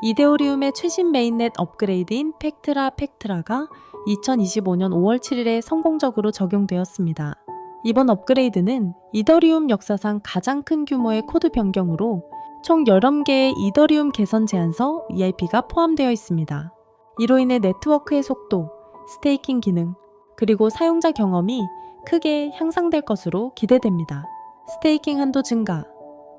이데오리움의 최신 메인넷 업그레이드인 팩트라 팩트라가 2025년 5월 7일에 성공적으로 적용되었습니다. 이번 업그레이드는 이더리움 역사상 가장 큰 규모의 코드 변경으로 총 11개의 이더리움 개선 제안서 EIP가 포함되어 있습니다. 이로 인해 네트워크의 속도, 스테이킹 기능, 그리고 사용자 경험이 크게 향상될 것으로 기대됩니다. 스테이킹 한도 증가.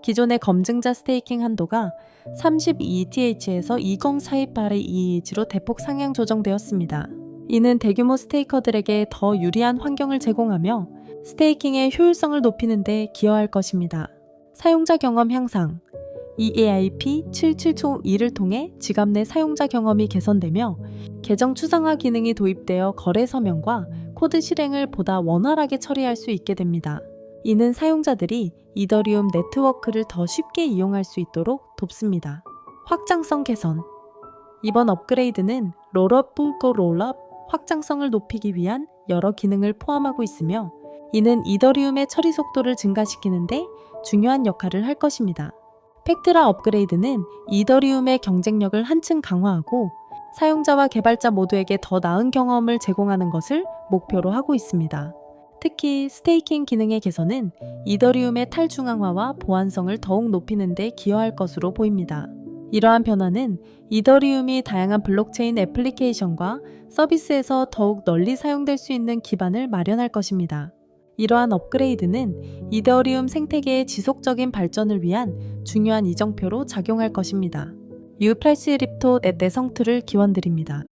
기존의 검증자 스테이킹 한도가 32ETH에서 20428의 EH로 대폭 상향 조정되었습니다. 이는 대규모 스테이커들에게 더 유리한 환경을 제공하며 스테이킹의 효율성을 높이는 데 기여할 것입니다. 사용자 경험 향상. EAIP 772를 통해 지갑 내 사용자 경험이 개선되며 계정 추상화 기능이 도입되어 거래 서명과 코드 실행을 보다 원활하게 처리할 수 있게 됩니다. 이는 사용자들이 이더리움 네트워크를 더 쉽게 이용할 수 있도록 돕습니다. 확장성 개선. 이번 업그레이드는 롤업 불고 롤업 확장성을 높이기 위한 여러 기능을 포함하고 있으며 이는 이더리움의 처리 속도를 증가시키는데 중요한 역할을 할 것입니다. 팩트라 업그레이드는 이더리움의 경쟁력을 한층 강화하고 사용자와 개발자 모두에게 더 나은 경험을 제공하는 것을 목표로 하고 있습니다. 특히 스테이킹 기능의 개선은 이더리움의 탈중앙화와 보안성을 더욱 높이는 데 기여할 것으로 보입니다. 이러한 변화는 이더리움이 다양한 블록체인 애플리케이션과 서비스에서 더욱 널리 사용될 수 있는 기반을 마련할 것입니다. 이러한 업그레이드는 이더리움 생태계의 지속적인 발전을 위한 중요한 이정표로 작용할 것입니다. 유프레시 립토 넷대 성투를 기원드립니다.